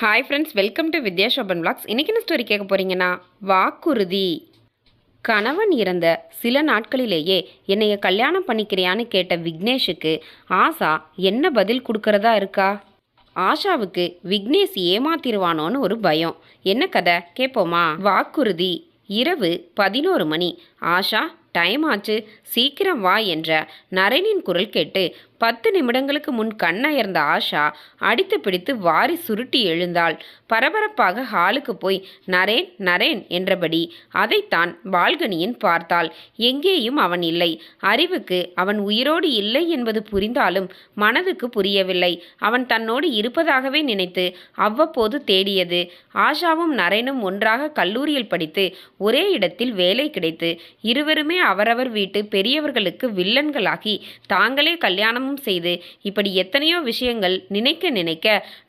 Hi friends welcome to Vidya Shoban blogs இன்றைக்கி என்ன story கேட்க போகிறீங்கன்னா வாக்குறுதி. கணவன் இறந்த சில நாட்களிலேயே என்னைய கல்யாணம் பண்ணிக்கிறியான்னு கேட்ட விக்னேஷுக்கு ஆசா என்ன பதில் கொடுக்கறதா இருக்கா? ஆஷாவுக்கு விக்னேஷ் ஏமாத்திருவானோன்னு ஒரு பயம். என்ன கதை? கேட்போமா வாக்குறுதி. இரவு பதினோரு மணி. ஆஷா டைம் ஆச்சு. சீக்கிரம் வா என்ற நரேனின் குரல் கேட்டு பத்து நிமிடங்களுக்கு முன் கண்ணயர்ந்த ஆஷா அடித்து பிடித்து வாரி சுருட்டி எழுந்தாள். பரபரப்பாக ஹாலுக்கு போய் நரேன் நரேன் என்றபடி அதைத்தான் பால்கனியின் பார்த்தாள். எங்கேயும் அவன் இல்லை. அறிவுக்கு அவன் உயிரோடு இல்லை என்பது புரிந்தாலும் மனதுக்கு புரியவில்லை. அவன் தன்னோடு இருப்பதாகவே நினைத்து அவ்வப்போது தேடியது. ஆஷாவும் நரேனும் ஒன்றாக கல்லூரியில் படித்து ஒரே இடத்தில் வேலை கிடைத்து இருவருமே அவரவர் வீட்டு பெரியவர்களுக்கு வில்லன்களாகி தாங்களே கல்யாணம் கல்யாணமும் செய்து இப்படி எத்தனையோ விஷயங்கள் நினைக்க நினைக்க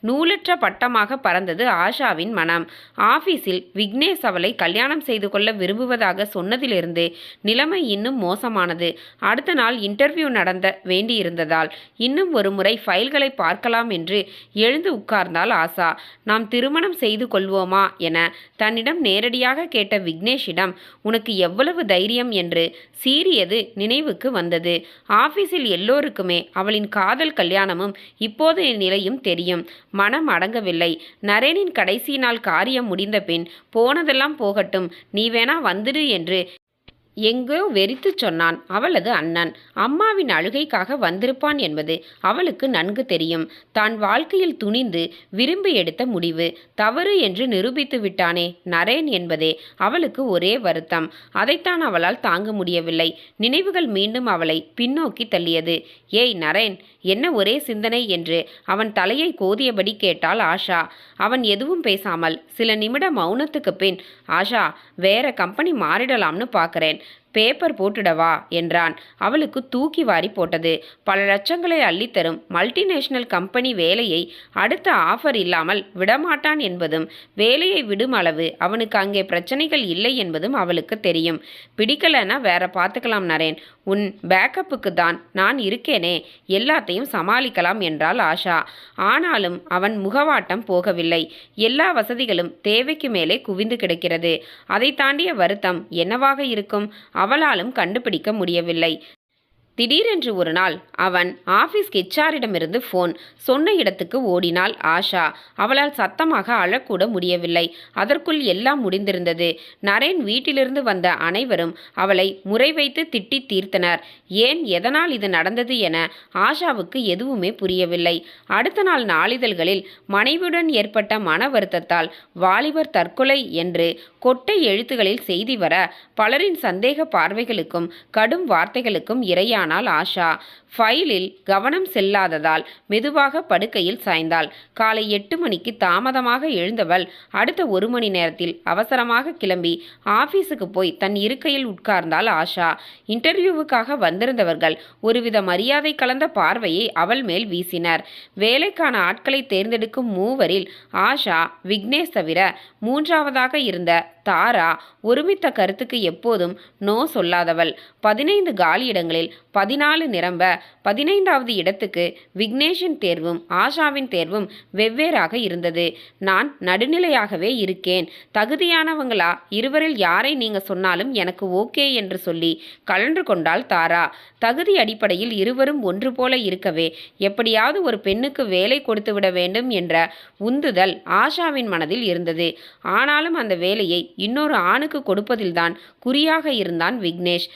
நூலற்ற பட்டமாக பறந்தது ஆஷாவின் மனம். ஆபீஸில் விக்னேஷ் அவளை கல்யாணம் செய்து கொள்ள விரும்புவதாக சொன்னதிலிருந்து நிலைமை இன்னும் மோசமானது. அடுத்த நாள் இன்டர்வியூ நடந்த வேண்டியிருந்ததால் இன்னும் ஒரு முறை ஃபைல்களை பார்க்கலாம் என்று எழுந்து உட்கார்ந்தாள் ஆசா நாம் திருமணம் செய்து கொள்வோமா என தன்னிடம் நேரடியாக கேட்ட விக்னேஷிடம் உனக்கு எவ்வளவு தைரியம் என்று சீறியது நினைவுக்கு வந்தது. ஆபீஸில் எல்லோருக்குமே அவளின் காதல் கல்யாணமும் இப்போது நிலையும் தெரியும். மனம் அடங்கவில்லை. நரேனின் கடைசி நாள் காரியம் முடிந்த பின் போனதெல்லாம் போகட்டும். நீ வேணா வந்துடு என்று எங்கோ வெறித்து சொன்னான் அவளது அண்ணன். அம்மாவின் அழுகைக்காக வந்திருப்பான் என்பது அவளுக்கு நன்கு தெரியும். தான் வாழ்க்கையில் துணிந்து விரும்பி எடுத்த முடிவு. தவறு என்று நிரூபித்து விட்டானே நரேன் என்பதே அவளுக்கு ஒரே வருத்தம். அதைத்தான் அவளால் தாங்க முடியவில்லை. நினைவுகள் மீண்டும் அவளை பின்னோக்கி தள்ளியது. ஏய் நரேன் என்ன ஒரே சிந்தனை என்று அவன் தலையை கோதியபடி கேட்டாள் ஆஷா. அவன் எதுவும் பேசாமல் சில நிமிட மௌனத்துக்கு பின் ஆஷா வேற கம்பெனி மாறிடலாம்னு பார்க்குறேன் பேப்பர் போட்டுடவா? என்றான். அவளுக்கு தூக்கி வாரி போட்டது. பல லட்சங்களை அள்ளித்தரும் மல்டிநேஷனல் கம்பெனி வேலையை அடுத்த ஆஃபர் இல்லாமல் விடமாட்டான் என்பதும் வேலையை விடும் அளவு அவனுக்கு அங்கே பிரச்சனைகள் இல்லை என்பதும் அவளுக்கு தெரியும். பிடிக்கலன்னா வேற பார்த்துக்கலாம் நரேன். உன் பேக்கப்புக்கு தான் நான் இருக்கேனே. எல்லாத்தையும் சமாளிக்கலாம் என்றாள் ஆஷா. ஆனாலும் அவன் முகவாட்டம் போகவில்லை. எல்லா வசதிகளும் தேவைக்கு மேலே குவிந்து கிடக்கிறது. அதை தாண்டிய வருத்தம் என்னவாக இருக்கும்? அவளாலும் கண்டுபிடிக்க முடியவில்லை. திடீரென்று ஒரு நாள் அவன் ஆஃபீஸ் ஹெச்ஆரிடமிருந்து ஃபோன் சொன்ன இடத்துக்கு ஓடினாள் ஆஷா. அவளால் சத்தமாக அழக்கூட முடியவில்லை. அதற்குள் எல்லாம் முடிந்திருந்தது. நரேன் வீட்டிலிருந்து வந்த அனைவரும் அவளை முறை வைத்து திட்டி தீர்த்தனர். ஏன் எதனால் இது நடந்தது என ஆஷாவுக்கு எதுவுமே புரியவில்லை. அடுத்த நாள் நாளிதழ்களில் மனைவியுடன் ஏற்பட்ட மன வருத்தத்தால் வாலிபர் தற்கொலை என்று கொட்டை எழுத்துகளில் செய்தி வர பலரின் சந்தேக பார்வைகளுக்கும் கடும் வார்த்தைகளுக்கும் இரையான ஆனால் ஆஷா ஃபைலில் கவனம் செல்லாததால் மெதுவாக படுக்கையில் சாய்ந்தாள். காலை எட்டு மணிக்கு தாமதமாக எழுந்தவள் அடுத்த ஒரு மணி நேரத்தில் அவசரமாக கிளம்பி ஆபீஸுக்கு போய் தன் இருக்கையில் உட்கார்ந்தாள் ஆஷா. இன்டர்வியூவுக்காக வந்திருந்தவர்கள் ஒருவித மரியாதை கலந்த பார்வையை அவள் மேல் வீசினர். வேலைக்கான ஆட்களை தேர்ந்தெடுக்கும் மூவரில் ஆஷா விக்னேஷ் தவிர மூன்றாவதாக இருந்த தாரா ஒருமித்த கருத்துக்கு எப்போதும் நோ சொல்லாதவள். பதினைந்து காலியிடங்களில் பதினாலு நிரம்ப பதினைந்தாவது இடத்துக்கு விக்னேஷின் தேர்வும் ஆஷாவின் தேர்வும் வெவ்வேறாக இருந்தது. நான் நடுநிலையாகவே இருக்கேன். தகுதியானவங்களா? இருவரில் யாரை நீங்க சொன்னாலும் எனக்கு ஓகே என்று சொல்லி கலன்று கொண்டாள் தாரா. தகுதி அடிப்படையில் இருவரும் ஒன்று போல இருக்கவே. எப்படியாவது ஒரு பெண்ணுக்கு வேலை கொடுத்து விட வேண்டும் என்ற உந்துதல் ஆஷாவின் மனதில் இருந்தது. ஆனாலும் அந்த வேலையை இன்னொரு ஆணுக்கு கொடுப்பதில்தான் குறியாக இருந்தான் விக்னேஷ்.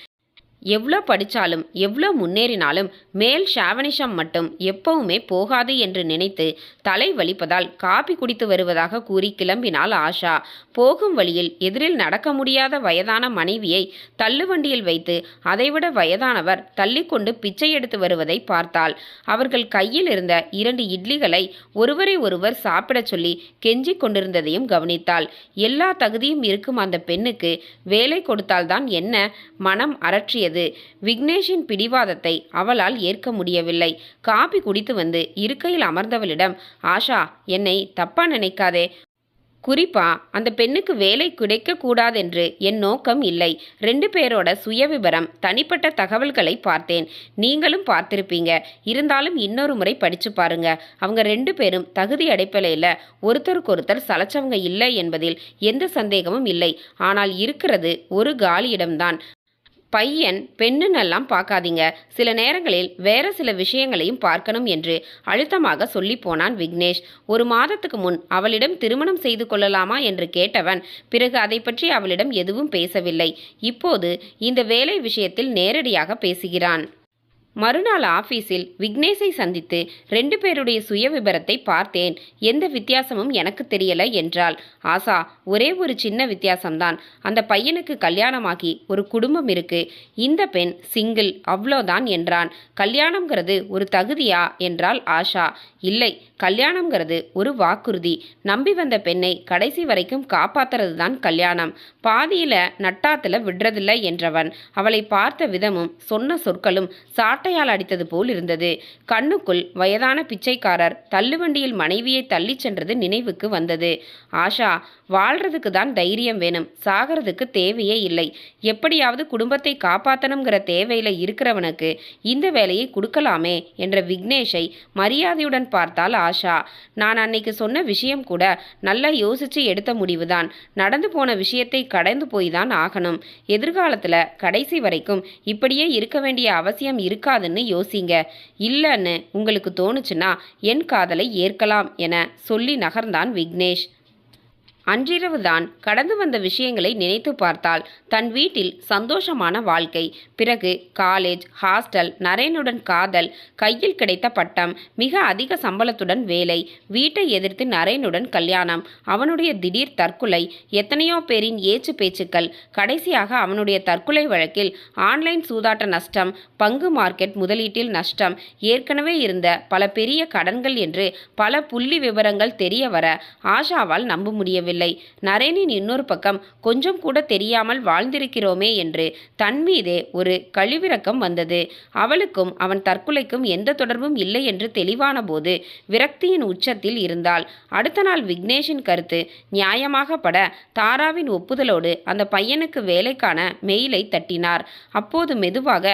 எவ்வளோ படித்தாலும் எவ்வளோ முன்னேறினாலும் மேல் ஷாவனிஷம் மட்டும் எப்பவுமே போகாது என்று நினைத்து தலை வலிப்பதால் காப்பி குடித்து வருவதாக கூறி கிளம்பினாள் ஆஷா. போகும் வழியில் எதிரில் நடக்க முடியாத வயதான மனைவியை தள்ளுவண்டியில் வைத்து அதைவிட வயதானவர் தள்ளிக்கொண்டு பிச்சை எடுத்து வருவதை பார்த்தாள். அவர்கள் கையில் இருந்த இரண்டு இட்லிகளை ஒருவரை ஒருவர் சாப்பிடச் சொல்லி கெஞ்சிக் கொண்டிருந்ததையும் கவனித்தாள். எல்லா தகுதியும் இருக்கும் அந்த பெண்ணுக்கு வேலை கொடுத்தால்தான் என்ன மனம் அரற்றியது. விக்னேஷின் பிடிவாதத்தை அவளால் ஏற்க முடியவில்லை. காபி குடித்து வந்து இருக்கையில் அமர்ந்தவளிடம் ஆஷா என்னை தப்பா நினைக்காதே. குறிப்பா அந்த பெண்ணுக்கு வேலை கிடைக்கக்கூடாதென்று என் நோக்கம் இல்லை. ரெண்டு பேரோட சுயவிபரம் தனிப்பட்ட தகவல்களை பார்த்தேன். நீங்களும் பார்த்திருப்பீங்க. இருந்தாலும் இன்னொரு முறை படிச்சு பாருங்க. அவங்க ரெண்டு பேரும் தகுதி அடைப்பலையில் ஒருத்தருக்கொருத்தர் சலைச்சவங்க இல்லை என்பதில் எந்த சந்தேகமும் இல்லை. ஆனால் இருக்கிறது ஒரு காலியிடம்தான். பையன் பெண்ணுன்னெல்லாம் பார்க்காதீங்க. சில நேரங்களில் வேற சில விஷயங்களையும் பார்க்கணும் என்று அழுத்தமாக சொல்லி போனான் விக்னேஷ். ஒரு மாதத்துக்கு முன் அவளிடம் திருமணம் செய்து கொள்ளலாமா என்று கேட்டவன் பிறகு அதை பற்றி அவளிடம் எதுவும் பேசவில்லை. இப்போது இந்த வேலை விஷயத்தில் நேரடியாக பேசுகிறான். மறுநாள் ஆபீஸில் விக்னேஷை சந்தித்து ரெண்டு பேருடைய சுய விபரத்தை பார்த்தேன். எந்த வித்தியாசமும் எனக்கு தெரியல என்றாள். ஆசா ஒரே ஒரு சின்ன வித்தியாசம்தான். அந்த பையனுக்கு கல்யாணமாகி ஒரு குடும்பம் இருக்கு. இந்த பெண் சிங்கிள் அவ்வளோதான் என்றான். கல்யாணம்ங்கிறது ஒரு தகுதியா என்றாள் ஆஷா. இல்லை கல்யாணம்ங்கிறது ஒரு வாக்குறுதி. நம்பி வந்த பெண்ணை கடைசி வரைக்கும் காப்பாத்துறது தான் கல்யாணம். பாதியில நட்டாத்துல விடுறதில்ல என்றவன். அவளை பார்த்த விதமும் சொன்ன சொற்களும் சாட்டையால் அடித்தது போல் இருந்தது. கண்ணுக்குள் வயதான பிச்சைக்காரர் தள்ளுவண்டியில் மனைவியை தள்ளிச் சென்றது நினைவுக்கு வந்தது. ஆஷா வாழ்றதுக்கு தான் தைரியம் வேணும். சாகிறதுக்கு தேவையே இல்லை. எப்படியாவது குடும்பத்தை காப்பாற்றணுங்கிற தேவையில இருக்கிறவனுக்கு இந்த வேலையை கொடுக்கலாமே என்ற விக்னேஷை மரியாதையுடன் பார்த்தால் ஆஷா. நான் அன்னைக்கு சொன்ன விஷயம் கூட நல்லா யோசிச்சு எடுத்த முடிவுதான். நடந்து போன விஷயத்தை கடந்து போய் தான் ஆகணும். எதிர்காலத்துல கடைசி வரைக்கும் இப்படியே இருக்க வேண்டிய அவசியம் இருக்காதுன்னு யோசிங்க. இல்லைன்னு உங்களுக்கு தோணுச்சுன்னா என் காதலை ஏற்கலாம் என சொல்லி நகர்ந்தான் விக்னேஷ். அன்றிரவுதான் கடந்து வந்த விஷயங்களை நினைத்து பார்த்தால் தன் வீட்டில் சந்தோஷமான வாழ்க்கை. பிறகு காலேஜ் ஹாஸ்டல் நரேனுடன் காதல் கையில் கிடைத்த பட்டம் மிக அதிக சம்பளத்துடன் வேலை வீட்டை எதிர்த்து நரேனுடன் கல்யாணம் அவனுடைய திடீர் தற்கொலை எத்தனையோ பேரின் ஏச்சு பேச்சுக்கள் கடைசியாக அவனுடைய தற்கொலை வழக்கில் ஆன்லைன் சூதாட்ட நஷ்டம் பங்கு மார்க்கெட் முதலீட்டில் நஷ்டம் ஏற்கனவே இருந்த பல பெரிய கடன்கள் என்று பல புள்ளி விவரங்கள் தெரிய வர ஆஷாவால் நம்ப முடியவில்லை. தெரியவில்லை நரேனின் இன்னொரு பக்கம் கொஞ்சம் கூட தெரியாமல் வாழ்ந்திருக்கிறோமே என்று தன் மீதே ஒரு கழிவிறக்கம் வந்தது. அவளுக்கும் அவன் தற்கொலைக்கும் எந்த தொடர்பும் இல்லை என்று தெளிவான போது விரக்தியின் உச்சத்தில் இருந்தாள். அடுத்த நாள் விக்னேஷின் கருத்து நியாயமாக பட தாராவின் ஒப்புதலோடு அந்த பையனுக்கு வேலைக்கான மெயிலை தட்டினார். அப்போது மெதுவாக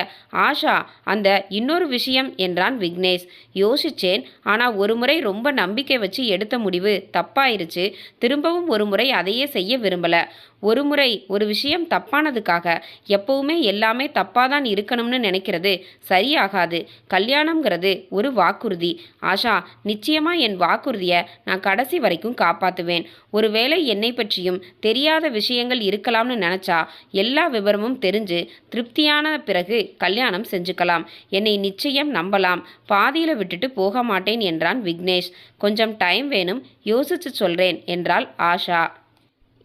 ஆஷா அந்த இன்னொரு விஷயம் என்றான் விக்னேஷ். யோசிச்சேன். ஆனால் ஒரு முறை ரொம்ப நம்பிக்கை வச்சு எடுத்த முடிவு தப்பாயிருச்சு. திரும்பவும் ஒரு முறை அதையே செய்ய விரும்பல. ஒரு முறை ஒரு விஷயம் தப்பானதுக்காக எப்பவுமே எல்லாமே தப்பாக தான் இருக்கணும்னு நினைக்கிறது சரியாகாது. கல்யாணம்ங்கிறது ஒரு வாக்குறுதி. ஆஷா நிச்சயமா என் வாக்குறுதியை நான் கடைசி வரைக்கும் காப்பாற்றுவேன் ஒருவேளை என்னை பற்றியும் தெரியாத விஷயங்கள் இருக்கலாம்னு நினச்சா எல்லா விவரமும் தெரிஞ்சு திருப்தியான பிறகு கல்யாணம் செஞ்சுக்கலாம். என்னை நிச்சயம் நம்பலாம். பாதியில் விட்டுட்டு போக மாட்டேன் என்றான் விக்னேஷ். கொஞ்சம் டைம் வேணும் யோசிச்சு சொல்றேன் என்றால் ஆஷா ஆஷா.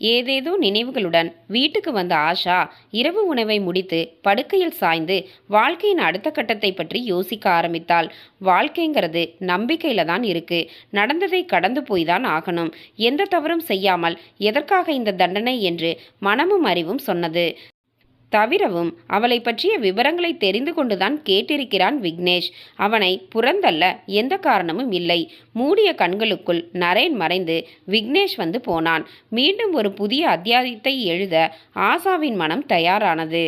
ஏதேதோ நினைவுகளுடன் வீட்டுக்கு வந்த ஆஷா இரவு உணவை முடித்து படுக்கையில் சாய்ந்து வாழ்க்கையின் அடுத்த கட்டத்தை பற்றி யோசிக்க ஆரம்பித்தாள். வாழ்க்கைங்கிறது நம்பிக்கையில தான் இருக்கு. நடந்ததை கடந்து போய் தான் ஆகணும். எந்த தவறும் செய்யாமல் எதற்காக இந்த தண்டனை என்று மனமும் அறிவும் சொன்னது. தவிரவும் அவளை பற்றிய விவரங்களை தெரிந்து கொண்டுதான் கேட்டிருக்கிறான் விக்னேஷ். அவனை புறந்தல்ல எந்த காரணமும் இல்லை. மூடிய கண்களுக்குள் நரேன் மறைந்து விக்னேஷ் வந்து போனான். மீண்டும் ஒரு புதிய அத்தியாயத்தை எழுத ஆசாவின் மனம் தயாரானது.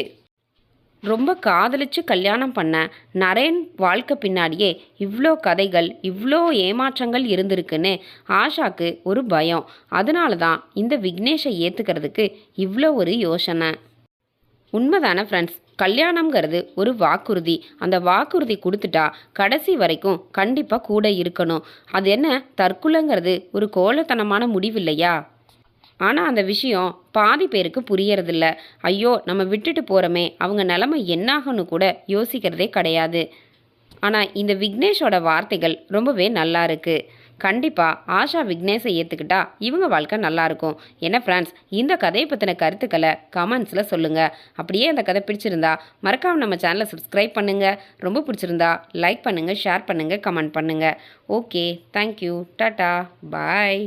ரொம்ப காதலிச்சு கல்யாணம் பண்ண நரேன் வாழ்க்கை பின்னாடியே இவ்வளோ கதைகள் இவ்வளோ ஏமாற்றங்கள் இருந்திருக்குன்னு ஆஷாக்கு ஒரு பயம். அதனால தான் இந்த விக்னேஷை ஏற்றுக்கிறதுக்கு இவ்வளோ ஒரு யோசனை. உண்மைதானே ஃப்ரெண்ட்ஸ் கல்யாணம்ங்கிறது ஒரு வாக்குறுதி. அந்த வாக்குறுதி கொடுத்துட்டா கடைசி வரைக்கும் கண்டிப்பாக கூட இருக்கணும். அது என்ன? தற்கொலைங்கிறது ஒரு கோலத்தனமான முடிவு இல்லையா ஆனால் அந்த விஷயம் பாதி பேருக்கு புரியறதில்ல. ஐயோ நம்ம விட்டுட்டு போகிறோமே அவங்க நிலமை என்னாகன்னு கூட யோசிக்கிறதே கிடையாது. ஆனால் இந்த விக்னேஷோட வார்த்தைகள் ரொம்பவே நல்லா இருக்குது கண்டிப்பாக ஆஷா விக்னேஷை ஏற்றுக்கிட்டா இவங்க வாழ்க்கை நல்லாயிருக்கும் என்ன ஃப்ரெண்ட்ஸ் இந்த கதையை பற்றின கருத்துக்களை கமெண்ட்ஸில் சொல்லுங்கள் அப்படியே அந்த கதை பிடிச்சிருந்தா மறக்காமல் நம்ம சேனலை சப்ஸ்கிரைப் பண்ணுங்கள் ரொம்ப பிடிச்சிருந்தா லைக் பண்ணுங்கள் ஷேர் பண்ணுங்கள் கமெண்ட் பண்ணுங்கள் ஓகே தேங்க்யூ டாட்டா பாய்